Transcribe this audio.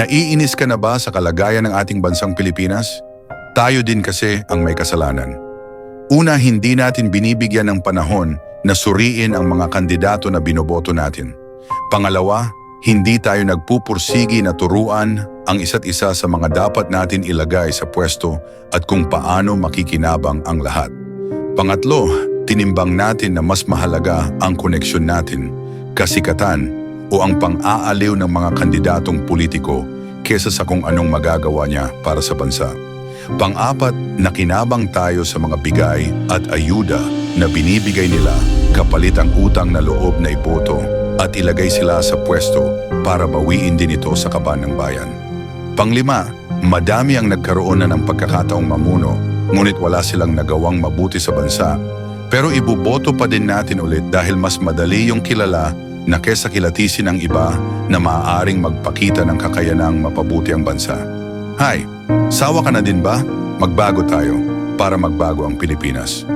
Naiinis ka na ba sa kalagayan ng ating bansang Pilipinas? Tayo din kasi ang may kasalanan. Una, hindi natin binibigyan ng panahon na suriin ang mga kandidato na binoboto natin. Pangalawa, hindi tayo nagpupursigi na turuan ang isa't isa sa mga dapat natin ilagay sa pwesto at kung paano makikinabang ang lahat. Pangatlo, tinimbang natin na mas mahalaga ang koneksyon natin, kasikatan o ang pang-aaliw ng mga kandidatong politiko kesa sa kung anong magagawa niya para sa bansa. Pang-apat, nakinabang tayo sa mga bigay at ayuda na binibigay nila kapalit ang utang na loob na iboto at ilagay sila sa pwesto para bawiin din ito sa kaban ng bayan. Panglima, madami ang nagkaroon na ng pagkakataong mamuno ngunit wala silang nagawang mabuti sa bansa. Pero ibuboto pa din natin ulit dahil mas madali yung kilala na kesa kilatisin ang iba na maaaring magpakita ng kakayanang mapabuti ang bansa. Hi, sawa ka na din ba? Magbago tayo para magbago ang Pilipinas.